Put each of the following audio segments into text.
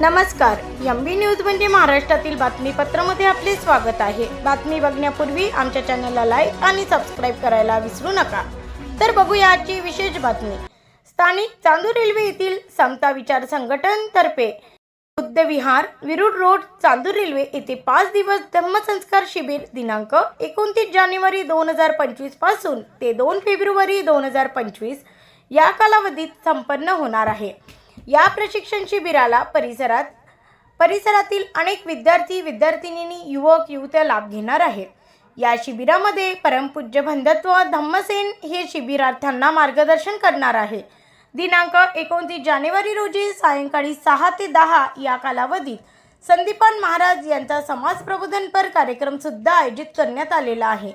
नमस्कार M B news म्हणजे महाराष्ट्रातील बातमीपत्रामध्ये आपले स्वागत आहे. बातमी बघण्यापूर्वी आमच्या चॅनलला लाईक आणि सबस्क्राईब करायला विसरू नका. तर बघूया आजची विशेष बातमी. स्थानिक चांदूर रेल्वे येथील समता विचार संघटनतर्फे बुद्ध विहार विरुड रोड चांदूर रेल्वे येथे पाच दिवस धम्मसंस्कार शिबिर दिनांक एकोणतीस जानेवारी दोन हजार पंचवीसपासून ते दोन फेब्रुवारी दोन हजार पंचवीस या कालावधीत संपन्न होणार आहे. या प्रशिक्षण शिबिराला परिसरात परिसरातील अनेक विद्यार्थी विद्यार्थिनींनी युवक युवत्या लाभ घेणार आहेत. या शिबिरामध्ये परमपूज्य बंधत्व धम्मसेन हे शिबिरार्थ्यांना मार्गदर्शन करणार आहे. दिनांक एकोणतीस जानेवारी रोजी सायंकाळी सहा ते दहा या कालावधीत संदीपान महाराज यांचा समाज प्रबोधनपर कार्यक्रम सुद्धा आयोजित करण्यात आलेला आहे.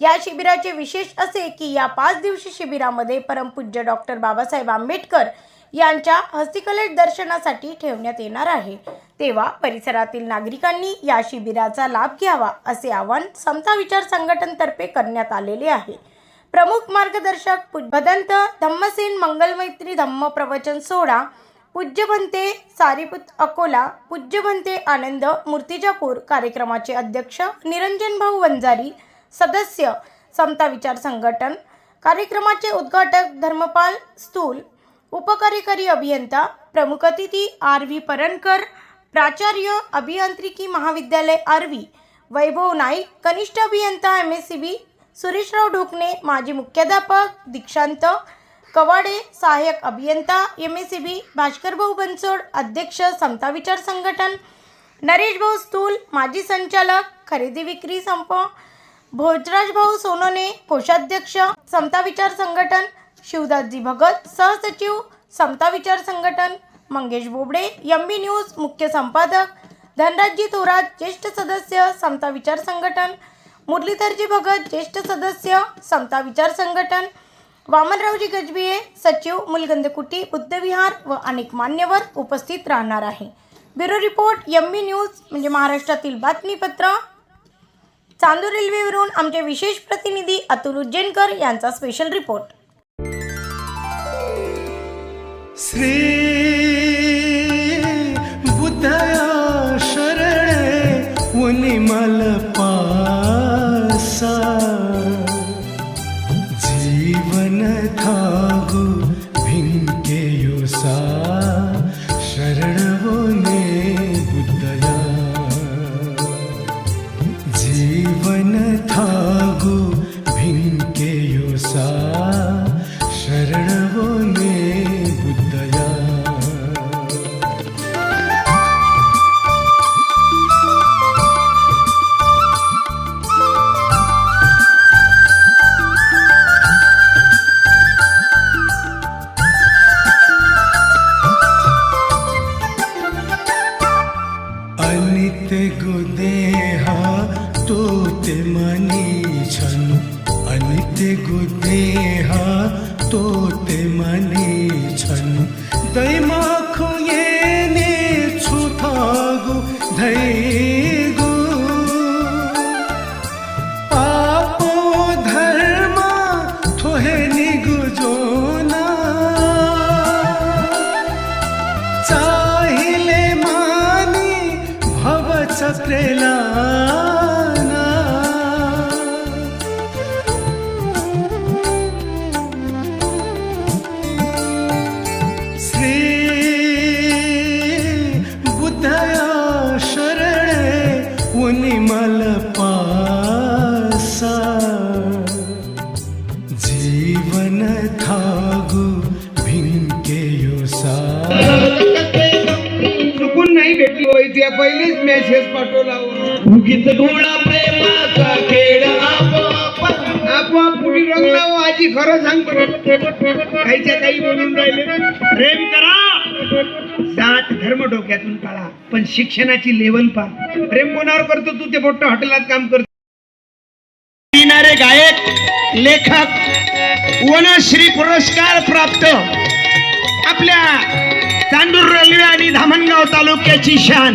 या शिबिराचे विशेष असे की या पाच दिवशी शिबिरामध्ये परमपूज्य डॉक्टर बाबासाहेब आंबेडकर यांच्या हस्तिकलेत दर्शनासाठी ठेवण्यात येणार आहे. तेव्हा परिसरातील नागरिकांनी या शिबिराचा लाभ घ्यावा असे आवाहन समता विचार संघटनतर्फे करण्यात आलेले आहे. प्रमुख मार्गदर्शक भदंत धम्मसेन मंगलमैत्री धम्म प्रवचन सोहळा पूज्य भंते सारीपुत अकोला पूज्य भंते आनंद मूर्तिजापूर कार्यक्रमाचे अध्यक्ष निरंजन भाऊ वंजारी सदस्य समता विचार संघटन कार्यक्रमाचे उद्घाटक धर्मपाल स्थूल उपकार्यकारी अभियंता प्रमुख अतिथी आर व्ही परणकर प्राचार्य अभियांत्रिकी महाविद्यालय आरवी वैभव नाईक कनिष्ठ अभियंता M S C B Sureshrao Dhokane माजी मुख्याध्यापक दीक्षांत कवाडे सहाय्यक अभियंता M S C B Bhaskarbhau Bansod अध्यक्ष समता विचार संघटन नरेश भाऊ स्थूल माजी संचालक खरेदी विक्री संप भोजराज भाऊ सोनोने कोषाध्यक्ष समता विचार संघटन शिवदासजी भगत सहसचिव Samata Vichar Sanghatan Mangesh Bobade M B news मुख्य संपादक धनराजजी थोरात ज्येष्ठ सदस्य समता विचार संघटन मुरलीधरजी भगत ज्येष्ठ सदस्य समता विचार संघटन वामनरावजी गजबिये सचिव मुलगंदकुटी बुद्धविहार व अनेक मान्यवर उपस्थित राहणार आहे. Bureau report M B news म्हणजे महाराष्ट्रातील बातमीपत्र. चांदूर रेल्वेवरून आमचे विशेष प्रतिनिधी अतुल उज्जैनकर यांचा स्पेशल रिपोर्ट श्री बुद्धया शरणे उनिमल पासा जीवन थागु भिंकेयुसा शरणवोने बुद्धया जीवन थागु भिंकेयुसा युसा अनित गुदेहा तोते मनी छन्। अनित गुदेहा तोते मनी छन्। दैमा खुयेने छुथागु धैगु पापो धर्म त्या पहिलीच मेसेज पाठवला उगीत डोळा प्रेमाचा खेळ आपोआप पुढे रंगला आजी खरं सांग काहीच्या काही बोलून राहिले. प्रेम करा. जात धर्म डोक्यातून काढा पण शिक्षणाची लेवल पा प्रेम कोणावर करतो तू? ते मोठं हॉटेलात काम करतो. लिहिणारे गायक लेखक वनश्री पुरस्कार प्राप्त. आपल्या चांदूर रेल्वे आणि धामणगाव तालुक्याची शान.